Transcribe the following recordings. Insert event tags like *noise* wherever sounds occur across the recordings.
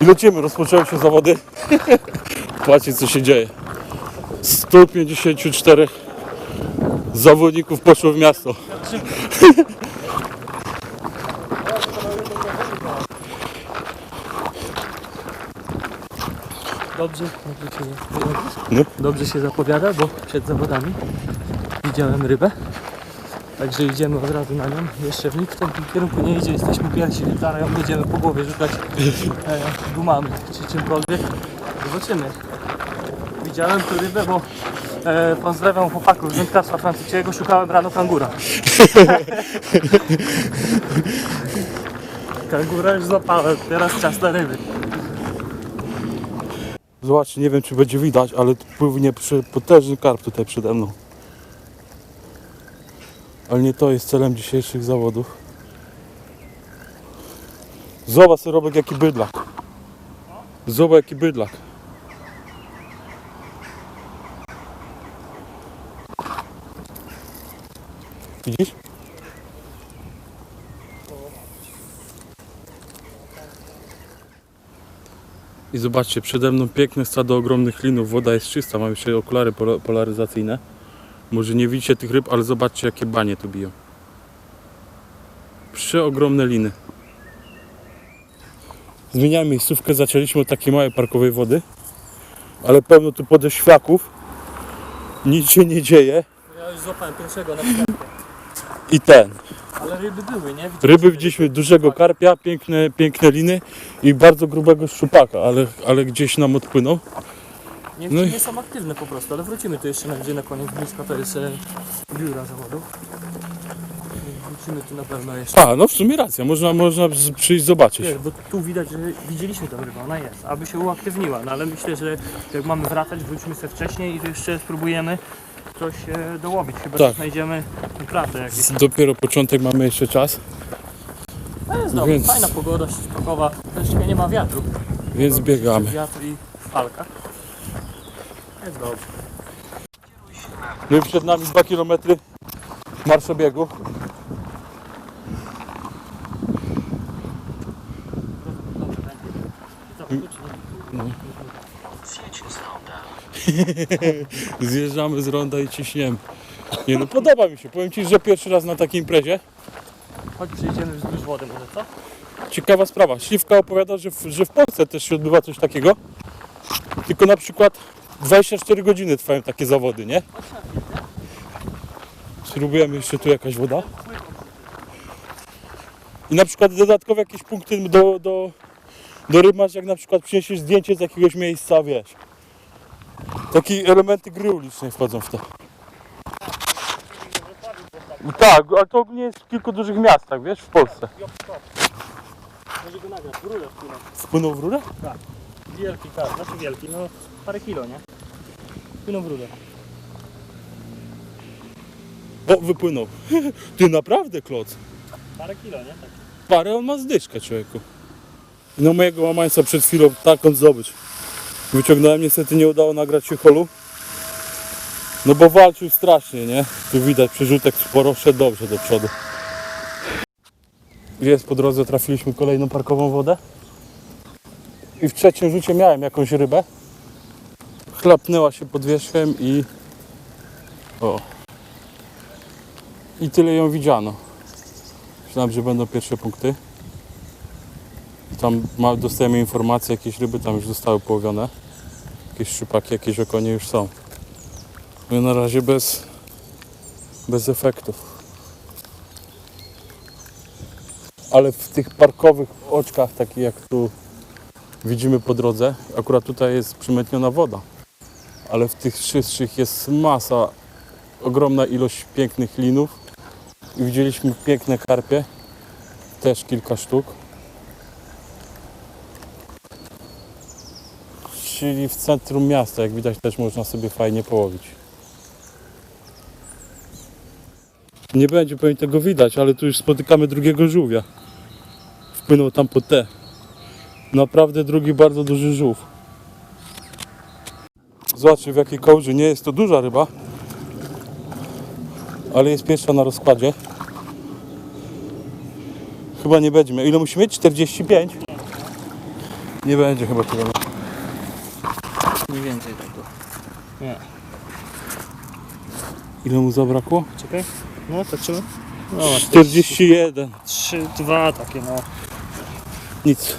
I lecimy, rozpoczęły się zawody. Patrzcie co się dzieje. 154 zawodników poszło w miasto. Dobrze, dobrze się, No. dobrze się zapowiada, bo przed zawodami widziałem rybę. Także idziemy od razu na nią. Jeszcze nikt w tym kierunku nie idzie, jesteśmy pierwsi, zaraz ją będziemy po głowie rzucać e, gumami czy czymkolwiek. Zobaczymy. Widziałem tu rybę, bo e, pozdrawiam chłopaków z wędkarstwa francuskiego, szukałem rano kangura. *laughs* kangura już złapałem, teraz czas na ryby. Zobaczcie, nie wiem czy będzie widać, ale płynie potężny karp tutaj przede mną. Ale nie to jest celem dzisiejszych zawodów. Zobacz Robek jaki bydlak. Zobacz jaki bydlak. Widzisz? I zobaczcie, przede mną piękne stado ogromnych linów, woda jest czysta, mam jeszcze okulary polaryzacyjne. Może nie widzicie tych ryb, ale zobaczcie jakie banie tu biją. Przeogromne liny. Zmieniamy miejscówkę, zaczęliśmy od takiej małej parkowej wody, ale pełno tu podeświaków. Nic się nie dzieje Ja już złapałem pierwszego na przykład. i ten. Ale ryby były, nie? Ryby widzieliśmy dużego karpia, piękne, piękne liny i bardzo grubego szczupaka, ale, ale gdzieś nam odpłynął. Nie, No i- nie są aktywne po prostu, ale wrócimy tu jeszcze na gdzie na koniec blisko to jest e, biura zawodów. Wrócimy tu na pewno jeszcze. A, no w sumie racja, można, można z- przyjść zobaczyć. Wiesz, bo tu widać, że widzieliśmy tę rybę, ona jest, aby się uaktywniła, no ale myślę, że jak mamy wracać, wróćmy sobie wcześniej i tu jeszcze spróbujemy coś e, dołowić, chyba Tak. że znajdziemy kratę jakieś. Dopiero początek mamy jeszcze czas, No jest Więc- fajna pogoda, spokojna, też nie ma wiatru. więc biegamy. Wiatr i falka. Jest dobrze. No i przed nami 2 km marszobiegu. *laughs* Zjeżdżamy z ronda i ciśniemy. Nie no, podoba mi się. Powiem Ci, że pierwszy raz na takiej imprezie. Chodź przejdziemy wzdłuż wody może, co? Ciekawa sprawa. Śliwka opowiada, że w, że w Polsce też się odbywa coś takiego. Tylko na przykład 24 godziny trwają takie zawody, nie? Spróbujemy jeszcze tu jakaś woda. I na przykład dodatkowe jakieś punkty do, do, do ryb masz, jak na przykład przyniesiesz zdjęcie z jakiegoś miejsca, wiesz. Takie elementy gry ulicznej wchodzą w to. Tak, ale to ogólnie jest w kilku dużych miastach, wiesz, w Polsce. Może go nagrać, rurę wpłynął. Wpłynął w rurę? Wielki, tak, znaczy wielki, no parę kilo, nie? Wpłynął w rudę. O, wypłynął. *laughs* Ty naprawdę kloc. Parę kilo, nie? Tak. Parę on ma zdyszkę człowieku. No mojego łamańca przed chwilą taką zdobyć. Wyciągnąłem, niestety nie udało nagrać się holu. No bo walczył strasznie, nie? Tu widać przerzutek sporo, szedł dobrze do przodu. Jest po drodze, trafiliśmy kolejną parkową wodę. I w trzecim rzucie miałem jakąś rybę. Chlapnęła się pod wierzchem i... O. I tyle ją widziano. Myślałem, że będą pierwsze punkty. Tam ma, dostajemy informacje, jakieś ryby tam już zostały połowione. Jakieś szczypaki, jakieś okonie już są. No na razie bez, bez efektów. Ale w tych parkowych oczkach, takich jak tu widzimy po drodze, akurat tutaj jest przymętniona woda. Ale w tych czystszych jest masa, ogromna ilość pięknych linów. I widzieliśmy piękne karpie, też kilka sztuk. Czyli w centrum miasta, jak widać, też można sobie fajnie połowić. Nie będzie pewnie tego widać, ale tu już spotykamy drugiego żółwia. Wpłynął tam po te. Naprawdę drugi bardzo duży żółw. Zobaczcie w jakiej kołdrze. Nie jest to duża ryba, ale jest pierwsza na rozkładzie. Chyba nie będzie. Ile musi mieć? 45? Nie będzie chyba tyle. Nie więcej tego. Nie. Ile mu zabrakło? Czekaj. No, tak trzeba. No, 41. 3, 2 takie no. Nic.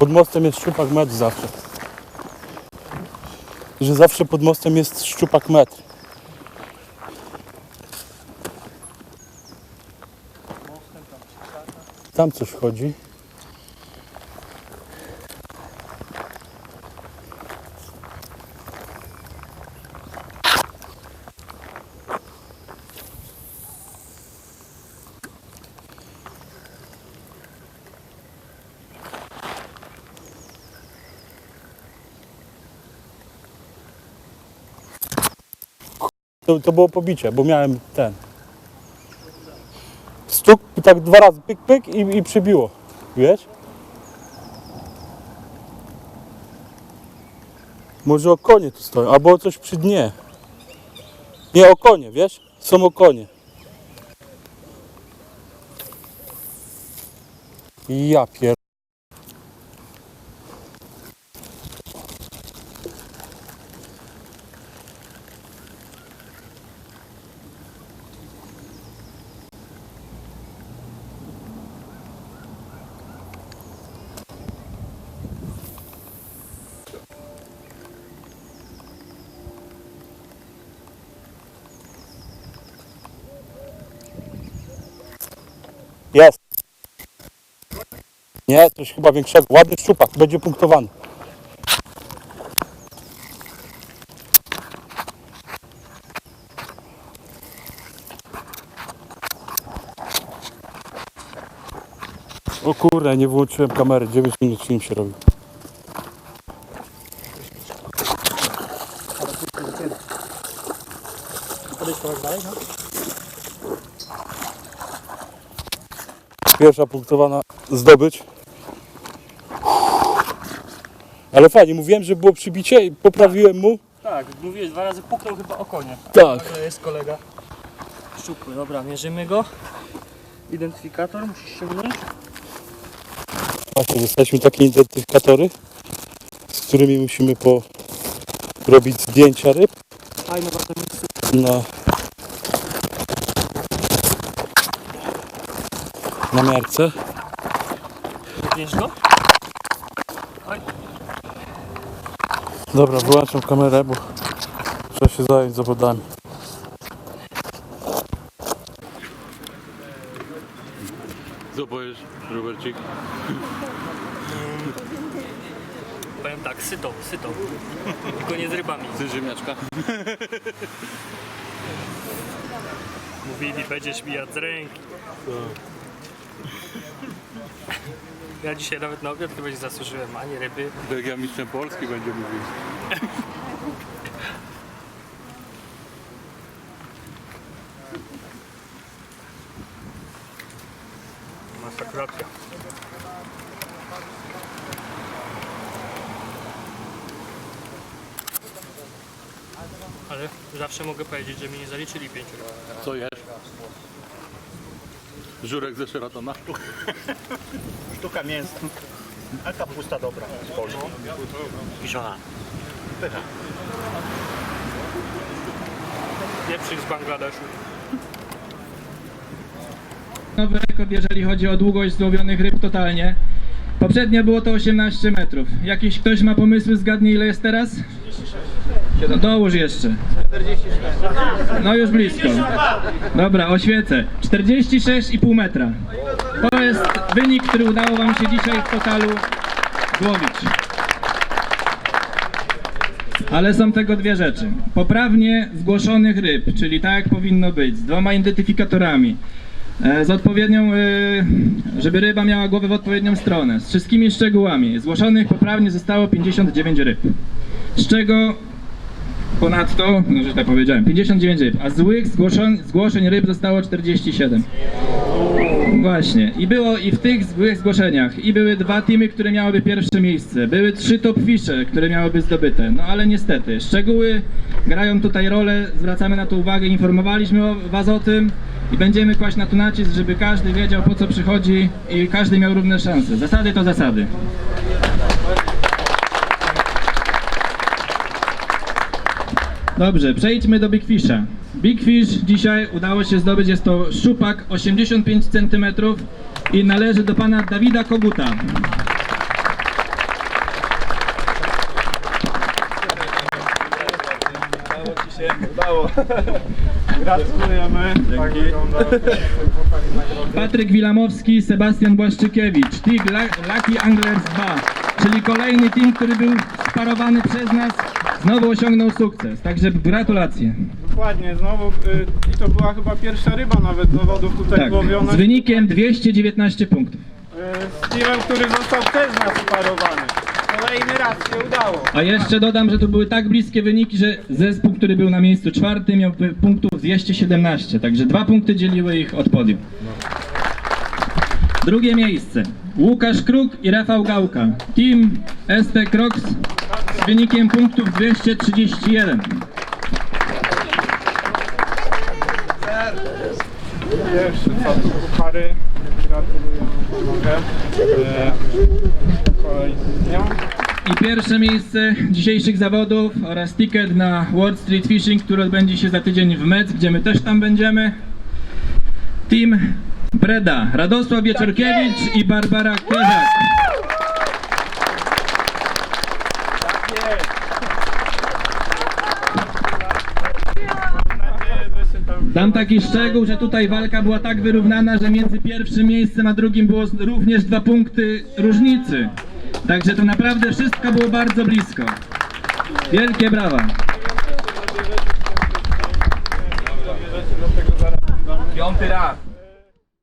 Pod mostem jest szczupak metr zawsze. Że zawsze pod mostem jest szczupak metr. Tam coś chodzi. To, to było pobicie, bo miałem ten. Stuk tak dwa razy pyk, pyk i, i przybiło. Wiesz? Może okonie tu stoją, albo coś przy dnie. Nie, okonie, wiesz? Są okonie. Ja pier... Jest. Nie, coś chyba większego. Ładny szczupak, będzie punktowany. O kurde, nie włączyłem kamery. 9 minut film się robi. Podejść kawałek dalej, no? Pierwsza punktowana zdobycz. Ale fajnie, mówiłem, że było przybicie i poprawiłem mu. Tak, mówiłeś dwa razy puknął chyba o konie. Tak. To jest kolega szczupły. Dobra, mierzymy go. Identyfikator musisz ściągnąć. Właśnie, dostaliśmy takie identyfikatory, z którymi musimy po robić zdjęcia ryb Fajne bardzo miejsce. na na miarce. Wiesz go? Oj, Dobra, wyłączam kamerę, bo trzeba się zająć zawodami. Co powiesz, Robercik? powiem tak, syto, syto. Tylko nie z rybami. Ty ziemniaczka? Mówili, będziesz mijać z ręki. Ja dzisiaj nawet na obiad chyba nie zasłużyłem ani ryby. Mistrzem Polski będzie mówił. Masakracja. Ale zawsze mogę powiedzieć, że mi nie zaliczyli pięciu ryb. Co jesz? Żurek ze Sheratona? *laughs* Sztuka mięsa. A kapusta dobra z Polski. Kiszona. Pieprzyk z Bangladeszu. nowy rekord, jeżeli chodzi o długość złowionych ryb totalnie. Poprzednio było to 18 metrów. Jakiś ktoś ma pomysły, zgadnie ile jest teraz? No dołóż jeszcze. No już blisko. Dobra, oświecę. 46,5 metra. To jest wynik, który udało Wam się dzisiaj w totalu złowić. Ale są tego dwie rzeczy. Poprawnie zgłoszonych ryb, czyli tak jak powinno być, z dwoma identyfikatorami, e, z odpowiednią, e, żeby ryba miała głowę w odpowiednią stronę, z wszystkimi szczegółami. Zgłoszonych poprawnie zostało 59 ryb. Z czego ponadto, no że tak powiedziałem, 59 ryb, a złych zgłoszeń, zgłoszeń ryb zostało 47. Właśnie. I było i w tych złych zgłoszeniach. I były dwa teamy, które miałyby pierwsze miejsce. Były trzy top fisze, które miałyby zdobyte. No ale niestety, szczegóły grają tutaj rolę, zwracamy na to uwagę, informowaliśmy was o tym i będziemy kłaść na to nacisk, żeby każdy wiedział po co przychodzi i każdy miał równe szanse. Zasady to zasady. Dobrze, przejdźmy do Big Fisha. Big Fish dzisiaj udało się zdobyć, jest to szczupak 85 cm i należy do pana Dawida Koguta. Gratulujemy. Tak wygląda. Patryk Wilamowski, Sebastian Błaszczykiewicz, Tig Lucky Anglers 2, czyli kolejny team, który był sparowany przez nas, znowu osiągnął sukces. Także gratulacje. Dokładnie, znowu y, i to była chyba pierwsza ryba nawet zawodów tutaj Tak, z wynikiem 219 punktów. Y, z teamem, który został przez nas sparowany. Kolejny raz się udało. A jeszcze dodam, że to były tak bliskie wyniki, że zespół, który był na miejscu czwartym miał punktów 217, także dwa punkty dzieliły ich od podium. Drugie miejsce. Łukasz Kruk i Rafał Gałka. Team ST Crocs z wynikiem punktów 231. Pierwszy co puchary. I pierwsze miejsce dzisiejszych zawodów oraz ticket na World Street Fishing, który odbędzie się za tydzień w Metz, gdzie my też tam będziemy. Team Breda, Radosław Wieczorkiewicz i Barbara tam Dam taki szczegół, że tutaj walka była tak wyrównana, że między pierwszym miejscem a drugim było również dwa punkty różnicy. Także to naprawdę wszystko było bardzo blisko. Wielkie brawa. Piąty raz.